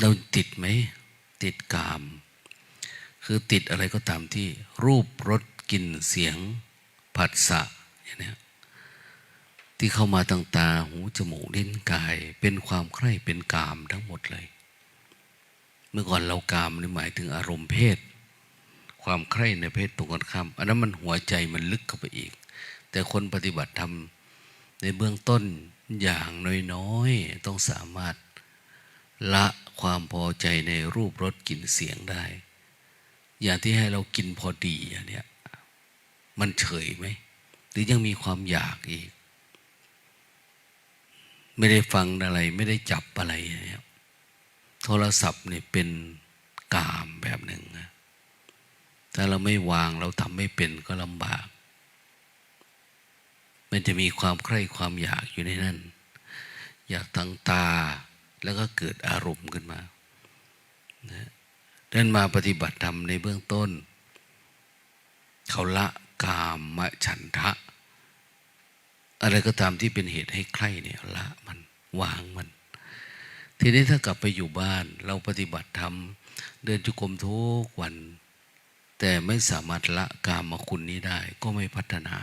เราติดไหม ติดกาม คือติดอะไรก็ตามที่ รูปรสกลิ่นเสียงผัสสะอย่างนี้ที่เข้ามาทางตาหูจมูกลิ้นกาย เป็นความใคร่เป็นกามทั้งหมดเลย เมื่อก่อนเรากามนี่หมายถึงอารมณ์เพศ ความใคร่ในเพศตรงกันข้ามอันนั้นมันหัวใจมันลึกเข้าไปอีก แต่คนปฏิบัติธรรมในเบื้องต้นอย่างน้อยๆ ต้องสามารถ ละความพอใจในรูปรสกลิ่นเสียงได้ อย่างที่ให้เรากินพอดีอันเนี้ยมันเฉยไหม หรือยังมีความอยากอีก ไม่ได้ฟังอะไร ไม่ได้จับอะไรเนี่ยโทรศัพท์เนี่ยเป็นกามแบบหนึ่งนะถ้าเราไม่วางเราทำไม่เป็นก็ลำบาก มันจะมีความใคร่ความอยากอยู่ในนั้น อยากทางตา แล้วก็เกิดอารมณ์ขึ้นมานะเดินมาปฏิบัติธรรมในเบื้องต้น เขาละกามฉันทะ อะไรก็ตามที่เป็นเหตุให้ใคร่เนี่ยละมันวางมัน ทีนี้ถ้ากลับไปอยู่บ้าน เราปฏิบัติธรรมเดินจุกรมทุกวัน แต่ไม่สามารถละกามคุณนี้ได้ ก็ไม่พัฒนา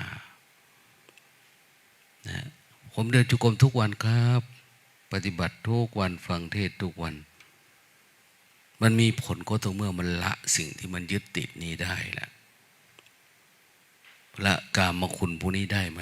นะผมเดินจุกรมทุกวันครับ ปฏิบัติทุกวันฟังเทศทุกวัน มันมีผลก็ตรงเมื่อมันละสิ่งที่มันยึดติดนี้ได้แหละละกามคุณพวกนี้ได้ไหม